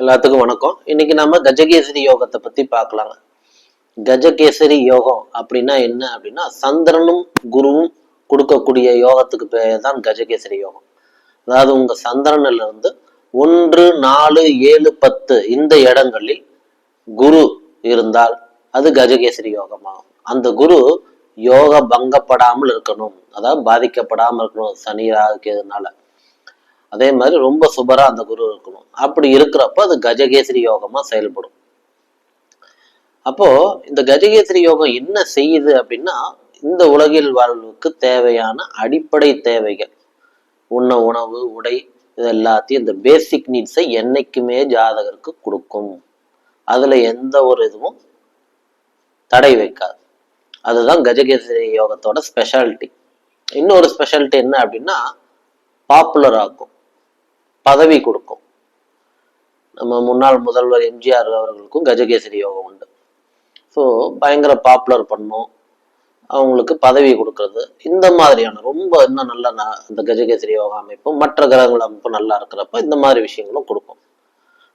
எல்லாத்துக்கும் வணக்கம். இன்னைக்கு நம்ம கஜகேசரி யோகத்தை பத்தி பார்க்கலாங்க கஜகேசரி யோகம் அப்படின்னா என்ன அப்படின்னா சந்திரனும் குருவும் கொடுக்கக்கூடிய யோகத்துக்கு பேர் தான் கஜகேசரி யோகம். அதாவது உங்க சந்திரன்ல இருந்து ஒன்று நாலு ஏழு பத்து இந்த இடங்களில் குரு இருந்தால் அது கஜகேசரி யோகமாகும். அந்த குரு யோக பங்கப்படாமல் இருக்கணும். அதாவது பாதிக்கப்படாமல் இருக்கணும். சனி ராகுக்கிறதுனால அதே மாதிரி ரொம்ப சுபரா அந்த குரு இருக்கணும். அப்படி இருக்கிறப்ப அது கஜகேசரி யோகமா செயல்படும். அப்போ இந்த கஜகேசரி யோகம் என்ன செய்யுது அப்படின்னா இந்த உலகில் வாழ்வுக்கு தேவையான அடிப்படை தேவைகள். உண்ண உணவு உடை இது எல்லாத்தையும் இந்த பேசிக் நீட்ஸை என்றைக்குமே ஜாதகருக்கு கொடுக்கும். அதில் எந்த ஒரு இதுவும் தடை வைக்காது. அதுதான் கஜகேசரி யோகத்தோட ஸ்பெஷாலிட்டி இன்னொரு ஸ்பெஷாலிட்டி என்ன அப்படின்னா பாப்புலர் ஆக்கும். பதவி கொடுக்கும். நம்ம முன்னாள் முதல்வர் எம்ஜிஆர் அவர்களுக்கும் கஜகேசரி யோகம் உண்டு. ஸோ பயங்கர பாப்புலர் பண்ணும். அவங்களுக்கு பதவி கொடுக்கறது. இந்த மாதிரியான ரொம்ப இன்னும் நல்ல ந- இந்த கஜகேசரி யோகா அமைப்பும் மற்ற கிரகங்கள் அமைப்பும் நல்லா இருக்கிறப்ப இந்த மாதிரி விஷயங்களும் கொடுக்கும்.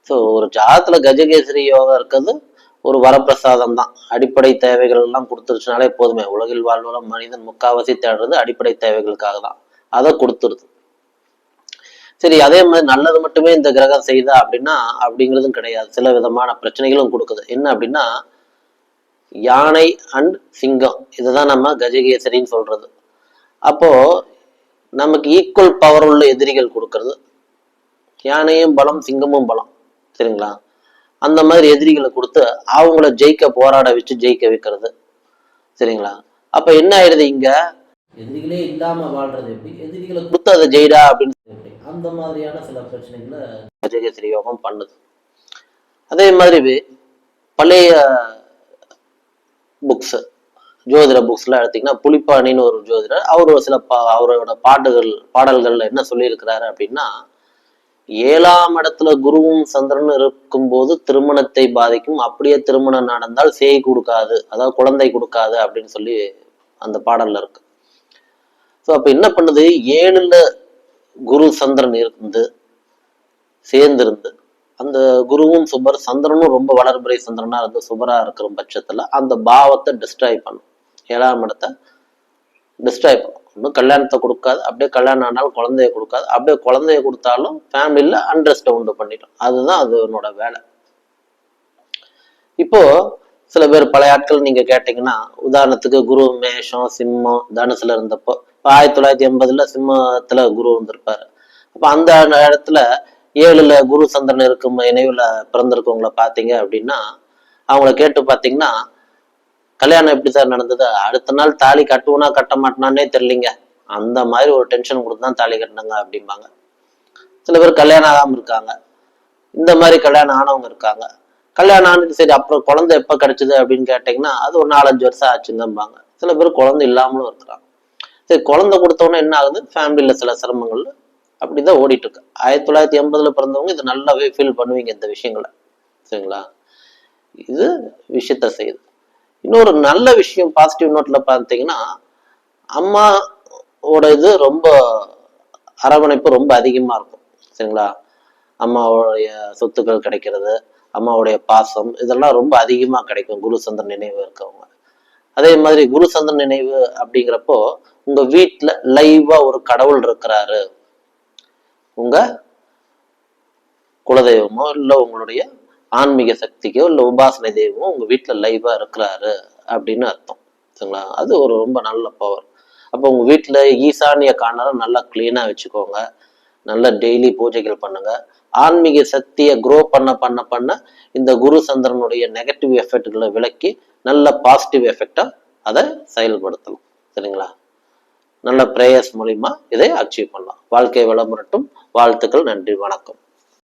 ஸோ ஒரு ஜாதத்தில் கஜகேசரி யோகா இருக்கிறது ஒரு வரப்பிரசாதம் தான். அடிப்படை தேவைகள் எல்லாம் கொடுத்துருச்சுனாலே போதுமே. உலகில் வாழ்வுல மனிதன் முக்காவாசி தேடுறது அடிப்படை தேவைகளுக்காக தான். அதை கொடுத்துருது. சரி அதே மாதிரி நல்லது மட்டுமே இந்த கிரகம் செய்தா அப்படின்னா அப்படிங்கிறதும் கிடையாது. சில விதமான பிரச்சனைகளும் கொடுக்குது. என்ன அப்படின்னா யானை அண்ட் சிங்கம். இதுதான் நம்ம கஜகேசரின்னு சொல்றது. அப்போ நமக்கு ஈக்குவல் பவர் உள்ள எதிரிகள் கொடுக்கறது. யானையும் பலம் சிங்கமும் பலம். சரிங்களா? அந்த மாதிரி எதிரிகளை கொடுத்து அவங்கள ஜெயிக்க போராட வச்சு ஜெயிக்க வைக்கிறது. சரிங்களா? அப்ப என்ன ஆயிடுது இங்க? எதிரிகளே இல்லாம வாழ்றது எப்படி? எதிரிகளை கொடுத்து அதை ஜெயிடா அப்படின்னு அந்த மாதிரியான சில பிரச்சனைகளை கஜகேசரி யோகம் பண்ணுது. அதே மாதிரி பழைய புக்ஸ் ஜோதிட புக்ஸ்லாம் எடுத்தீங்கன்னா புலிப்பாணின்னு ஒரு ஜோதிடர் அவர் ஒரு சில பா அவரோட பாட்டுகள் பாடல்கள்ல என்ன சொல்லியிருக்கிறாரு அப்படின்னா ஏழாம் இடத்துல குருவும் சந்திரனும் இருக்கும்போது திருமணத்தை பாதிக்கும். அப்படியே திருமணம் நடந்தால் சேய் கொடுக்காது அதாவது குழந்தை கொடுக்காது அப்படின்னு சொல்லி அந்த பாடல்ல இருக்கு. ஸோ அப்ப என்ன பண்ணுது? ஏழுல குரு சந்திரன் இருந்து சேர்ந்திருந்து அந்த குருவும் சுபர் சந்திரனும் ரொம்ப வளர்முறை சந்திரனா இருந்து சுபரா இருக்கிற பட்சத்துல அந்த பாவத்தை டிஸ்ட்ராய் பண்ணும். ஏழாம் இடத்தை டிஸ்ட்ராய் பண்ணும். ஒன்றும் கல்யாணத்தை கொடுக்காது. அப்படியே கல்யாணம் ஆனாலும் குழந்தைய கொடுக்காது. அப்படியே குழந்தைய கொடுத்தாலும் ஃபேமிலியில் அண்ட்ரெஸ்ட்டை உண்டு பண்ணிடும். அதுதான் அதனோட வேலை. இப்போ சில பேர் பழைய ஆட்கள் நீங்க கேட்டீங்கன்னா உதாரணத்துக்கு குரு மேஷம் சிம்மம் தனுசுல இருந்தப்போ ஆயிரத்தி தொள்ளாயிரத்தி எண்பதுல சிம்மத்துல குரு வந்திருப்பாரு. அப்ப அந்த இடத்துல ஏழுல குரு சந்திரன் இருக்கும் இணைவுல பிறந்திருக்கவங்கள பாத்தீங்க அப்படின்னா அவங்கள கேட்டு பாத்தீங்கன்னா கல்யாணம் எப்படி சார் நடந்தது? அடுத்த நாள் தாலி கட்டுவோனா கட்ட மாட்டேனானே தெரியலிங்க. அந்த மாதிரி ஒரு டென்ஷன் கொடுத்து தான் தாலி கட்டினாங்க அப்படிம்பாங்க. சில பேர் கல்யாணம் ஆகாம இருக்காங்க. இந்த மாதிரி கல்யாணம் ஆனவங்க இருக்காங்க. கல்யாணம் ஆனது சரி அப்புறம் குழந்தை எப்போ கிடைச்சது அப்படின்னு கேட்டிங்கன்னா அது ஒரு நாலஞ்சு வருஷம் ஆச்சுங்கம்பாங்க. சில பேர் குழந்தை இல்லாமலும் இருக்கிறாங்க சரி குழந்தை கொடுத்தோன்னே என்ன ஆகுது? ஃபேமிலியில் சில சிரமங்கள் அப்படிதான் ஓடிட்டு இருக்கு ஆயிரத்தி தொள்ளாயிரத்தி எண்பதுல பிறந்தவங்க இது நல்லாவே ஃபீல் பண்ணுவீங்க இந்த விஷயங்களை. சரிங்களா? இது விஷயத்த செய்யுது. இன்னொரு நல்ல விஷயம் பாசிட்டிவ் நோட்ல பார்த்தீங்கன்னா அம்மாவோட இது ரொம்ப அரவணைப்பு ரொம்ப அதிகமா இருக்கும். சரிங்களா? அம்மாவுடைய சொத்துக்கள் கிடைக்கிறது அம்மாவுடைய பாசம் இதெல்லாம் ரொம்ப அதிகமா கிடைக்கும். குரு சந்திரன் நினைவு இருக்கவங்க. அதே மாதிரி குரு சந்திரன் நினைவு அப்படிங்கிறப்போ உங்க வீட்டுல லைவா ஒரு கடவுள் இருக்கிறாரு. உங்க குலதெய்வமோ இல்ல உங்களுடைய ஆன்மீக சக்திக்கோ இல்ல உபாசனை தெய்வமோ உங்க வீட்டுல லைவா இருக்கிறாரு அப்படின்னு அர்த்தம். சரிங்களா? அது ஒரு ரொம்ப நல்ல பவர் அப்போ உங்க வீட்டுல ஈசானிய காணரை நல்லா கிளீனா வச்சுக்கோங்க. நல்லா டெய்லி பூஜைகள் பண்ணுங்க. ஆன்மீக சக்தியை குரோ பண்ண பண்ண பண்ண இந்த குரு சந்திரனுடைய நெகட்டிவ் எஃபெக்ட்களை விளக்கி நல்ல பாசிட்டிவ் எஃபெக்டா அதை செயல்படுத்தலாம். சரிங்களா? நல்ல ப்ரேயர்ஸ் மூலிமா இதை அச்சீவ் பண்ணலாம். வாழ்க்கை வளமுறட்டும். வாழ்த்துக்கள். நன்றி. வணக்கம்.